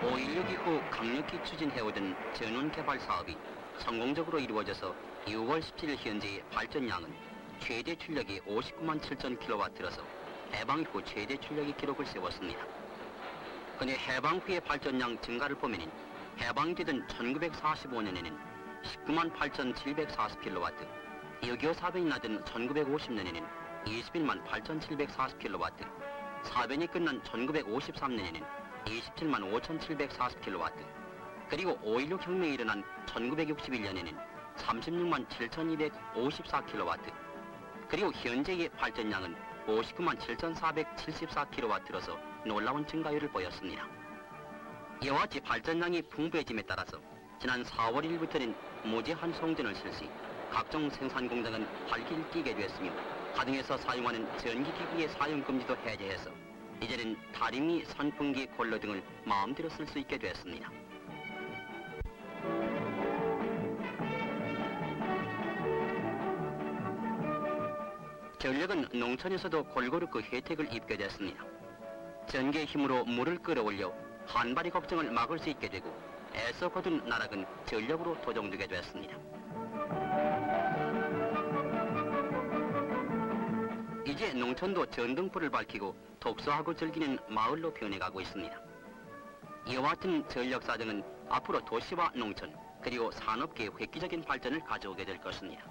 5.16 이후 강력히 추진해오던 전원 개발 사업이 성공적으로 이루어져서 6월 17일 현재의 발전량은 최대 출력이 59만 7천 킬로와트라서 해방 이후 최대 출력의 기록을 세웠습니다. 근데 해방 후의 발전량 증가를 보면 해방이 되던 1945년에는 19만 8,740 킬로와트, 6.25 사변이 나던 1950년에는 21만 8,740 킬로와트, 사변이 끝난 1953년에는 27만 5,740 킬로와트, 그리고 5.16 혁명이 일어난 1961년에는 36만 7,254 킬로와트, 그리고 현재의 발전량은 59만 7,474 킬로와트로서 놀라운 증가율을 보였습니다. 이와 같이 발전량이 풍부해짐에 따라서 지난 4월 1일부터는 무제한 송전을 실시, 각종 생산 공장은 활기를 띠게 되었으며 가정에서 사용하는 전기기기의 사용 금지도 해제해서 이제는 다리미, 선풍기, 콜러 등을 마음대로 쓸 수 있게 되었습니다. 전력은 농촌에서도 골고루 그 혜택을 입게 됐습니다. 전기의 힘으로 물을 끌어올려 한발의 걱정을 막을 수 있게 되고 애써 거둔 나락은 전력으로 도정되게 됐습니다. 이제 농촌도 전등불을 밝히고 독서하고 즐기는 마을로 변해가고 있습니다. 이와 같은 전력 사정은 앞으로 도시와 농촌 그리고 산업계의 획기적인 발전을 가져오게 될 것입니다.